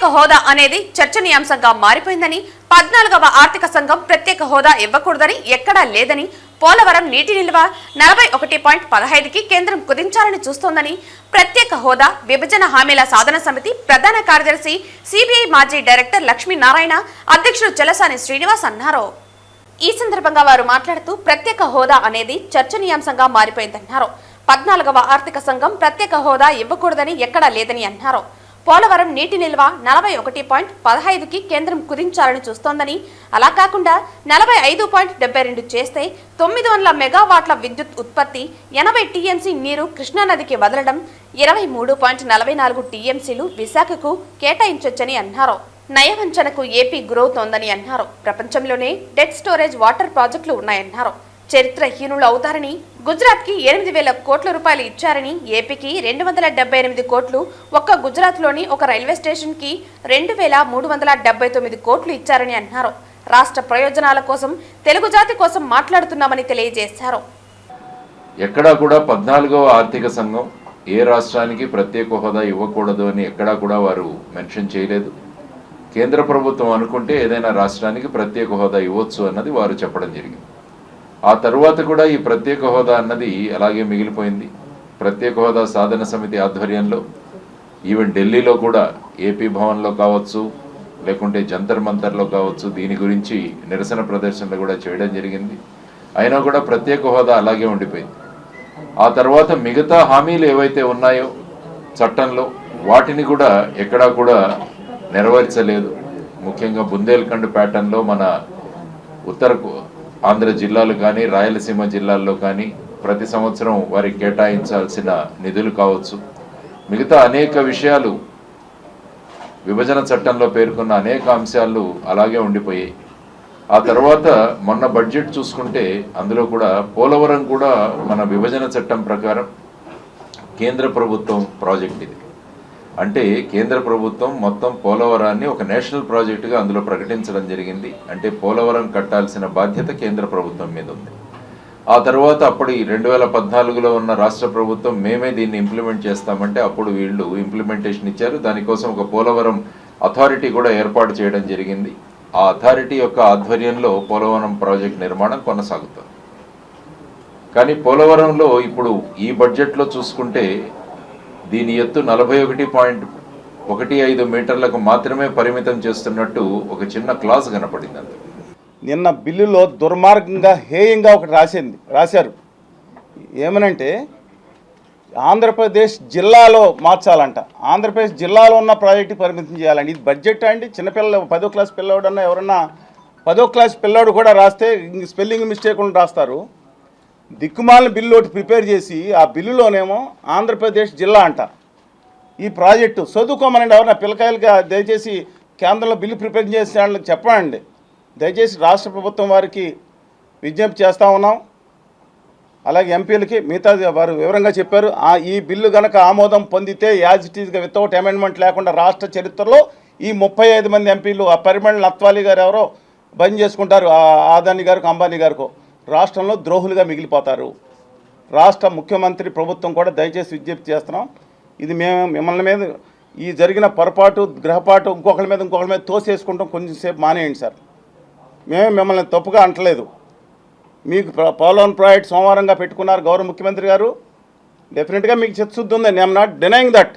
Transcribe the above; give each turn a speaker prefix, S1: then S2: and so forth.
S1: ప్రత్యేక హోదా అనేది చర్చనీయాంశంగా మారిపోయిందని పద్నాలుగవ ఆర్థిక సంఘం ప్రత్యేక హోదా ఇవ్వకూడదని ఎక్కడా లేదని పోలవరం నీటి నిల్వ నలభై ఒకటి పాయింట్ పదహైదుకి కేంద్రం కుదించాలని చూస్తోందని ప్రత్యేక హోదా విభజన హామీల సాధన సమితి ప్రధాన కార్యదర్శి సిబిఐ మాజీ డైరెక్టర్ లక్ష్మీనారాయణ అధ్యక్షుడు చెలసాని శ్రీనివాస్ అన్నారు. ఈ సందర్భంగా వారు మాట్లాడుతూ ప్రత్యేక హోదా అనేది చర్చనీయాంశంగా మారిపోయిందన్నారు. పద్నాలుగవ ఆర్థిక సంఘం ప్రత్యేక హోదా ఇవ్వకూడదని ఎక్కడా లేదని అన్నారు. పోలవరం నీటి నిల్వ నలభై ఒకటి పాయింట్ పదహైదుకి కేంద్రం కుదించాలని చూస్తోందని. అలా కాకుండా నలభై ఐదు పాయింట్ డెబ్బై రెండు చేస్తే తొమ్మిది వందల మెగావాట్ల విద్యుత్ ఉత్పత్తి ఎనభై టీఎంసీ నీరు కృష్ణానదికి వదలడం ఇరవై మూడు పాయింట్ నలభై నాలుగు టీఎంసీలు విశాఖకు కేటాయించొచ్చని అన్నారు. నయవంచనకు ఏపీ గురవుతోందని అన్నారు. ప్రపంచంలోనే డెడ్ స్టోరేజ్ వాటర్ ప్రాజెక్టులు ఉన్నాయన్నారు. చరిత్రహీనులు అవుతారని గుజరాత్కి ఎనిమిది వేల కోట్ల రూపాయలు ఇచ్చారని ఏపీకి రెండు వందల డెబ్బై ఎనిమిది కోట్లు ఒక్క గుజరాత్లోని ఒక రైల్వే స్టేషన్కి రెండు వేల మూడు వందల డెబ్బై తొమ్మిది కోట్లు ఇచ్చారని అన్నారు. రాష్ట్ర ప్రయోజనాల కోసం తెలుగు జాతి కోసం మాట్లాడుతున్నామని తెలియజేశారు.
S2: ఎక్కడా కూడా పద్నాలుగవ ఆర్థిక సంఘం ఏ రాష్ట్రానికి ప్రత్యేక హోదా ఇవ్వకూడదు అని ఎక్కడా కూడా వారు మెన్షన్ చేయలేదు. కేంద్ర ప్రభుత్వం అనుకుంటే ఏదైనా రాష్ట్రానికి ప్రత్యేక హోదా ఇవ్వచ్చు అన్నది వారు చెప్పడం జరిగింది. ఆ తరువాత కూడా ఈ ప్రత్యేక హోదా అన్నది అలాగే మిగిలిపోయింది. ప్రత్యేక హోదా సాధన సమితి ఆధ్వర్యంలో ఈవెన్ ఢిల్లీలో కూడా ఏపీ భవన్లో కావచ్చు లేకుంటే జంతర్ మంతర్లో కావచ్చు దీని గురించి నిరసన ప్రదర్శనలు కూడా చేయడం జరిగింది. అయినా కూడా ప్రత్యేక హోదా అలాగే ఉండిపోయింది. ఆ తర్వాత మిగతా హామీలు ఏవైతే ఉన్నాయో చట్టంలో వాటిని కూడా ఎక్కడా కూడా నెరవేర్చలేదు. ముఖ్యంగా బుందేల్ఖండ్ ప్యాటర్న్లో మన ఉత్తర ఆంధ్ర జిల్లాలు కానీ రాయలసీమ జిల్లాల్లో కానీ ప్రతి సంవత్సరం వారికి కేటాయించాల్సిన నిధులు కావచ్చు. మిగతా అనేక విషయాలు విభజన చట్టంలో పేర్కొన్న అనేక అంశాలు అలాగే ఉండిపోయాయి. ఆ తర్వాత మొన్న బడ్జెట్ చూసుకుంటే అందులో కూడా పోలవరం కూడా మన విభజన చట్టం ప్రకారం కేంద్ర ప్రభుత్వం ప్రాజెక్ట్ ఇది. అంటే కేంద్ర ప్రభుత్వం మొత్తం పోలవరాన్ని ఒక నేషనల్ ప్రాజెక్టుగా అందులో ప్రకటించడం జరిగింది. అంటే పోలవరం కట్టాల్సిన బాధ్యత కేంద్ర ప్రభుత్వం మీద ఉంది. ఆ తర్వాత అప్పుడు రెండు వేల పద్నాలుగులో ఉన్న రాష్ట్ర ప్రభుత్వం మేమే దీన్ని ఇంప్లిమెంట్ చేస్తామంటే అప్పుడు వీళ్ళు ఇంప్లిమెంటేషన్ ఇచ్చారు. దానికోసం ఒక పోలవరం అథారిటీ కూడా ఏర్పాటు చేయడం జరిగింది. ఆ అథారిటీ యొక్క ఆధ్వర్యంలో పోలవరం ప్రాజెక్ట్ నిర్మాణం కొనసాగుతుంది. కానీ పోలవరంలో ఇప్పుడు ఈ బడ్జెట్లో చూసుకుంటే దీని ఎత్తు నలభై ఒకటి పాయింట్ ఒకటి ఐదు మీటర్లకు మాత్రమే పరిమితం చేస్తున్నట్టు ఒక చిన్న క్లాస్ కనపడింది అందులో
S3: నిన్న బిల్లులో దుర్మార్గంగా హేయంగా ఒకటి రాసింది రాశారు. ఏమనంటే ఆంధ్రప్రదేశ్ జిల్లాలో మార్చాలంట. ఆంధ్రప్రదేశ్ జిల్లాలో ఉన్న ప్రాజెక్టు పరిమితం చేయాలండి ఇది బడ్జెట్ అండి చిన్నపిల్ల పదో క్లాస్ పిల్లవాడన్నా ఎవరన్నా పదో క్లాస్ పిల్లోడు కూడా రాస్తే స్పెల్లింగ్ మిస్టేక్ ఉండి రాస్తారు. దిక్కుమాలిన బిల్లు ఒకటి ప్రిపేర్ చేసి ఆ బిల్లులోనేమో ఆంధ్రప్రదేశ్ జిల్లా అంట. ఈ ప్రాజెక్టు చదువుకోమనండి నా పిల్లకాయలుగా దయచేసి కేంద్రంలో బిల్లు ప్రిపేర్ చేసే వాళ్ళకి చెప్పండి. దయచేసి రాష్ట్ర ప్రభుత్వం వారికి విజ్ఞప్తి చేస్తూ ఉన్నాం. అలాగే ఎంపీలకి మిగతా వారు వివరంగా చెప్పారు. ఆ ఈ బిల్లు కనుక ఆమోదం పొందితే యాజ్ ఇట్ ఈజ్గా వితౌట్ అమెండ్మెంట్ లేకుండా రాష్ట్ర చరిత్రలో ఈ ముప్పై ఐదు మంది ఎంపీలు ఆ పరిమళ నత్వాలి గారు ఎవరో బంద్ చేసుకుంటారు. ఆ ఆదాని గారికి అంబానీ గారికో. రాష్ట్రంలో ద్రోహులుగా మిగిలిపోతారు. రాష్ట్ర ముఖ్యమంత్రి ప్రభుత్వం కూడా దయచేసి విజ్ఞప్తి చేస్తున్నాం. ఇది మేము మిమ్మల్ని మీద ఈ జరిగిన పొరపాటు గ్రహపాటు ఇంకొకరి మీద ఇంకొకరి మీద తోసేసుకుంటాం. కొంచెంసేపు మానేయండి సార్. మేము మిమ్మల్ని తప్పుగా అంటలేదు. మీకు పోలవరం ప్రాజెక్ట్ సోమవారంగా పెట్టుకున్నారు గౌరవ ముఖ్యమంత్రి గారు. డెఫినెట్గా మీకు చిత్తశుద్ధి ఉంది. I'm not denying that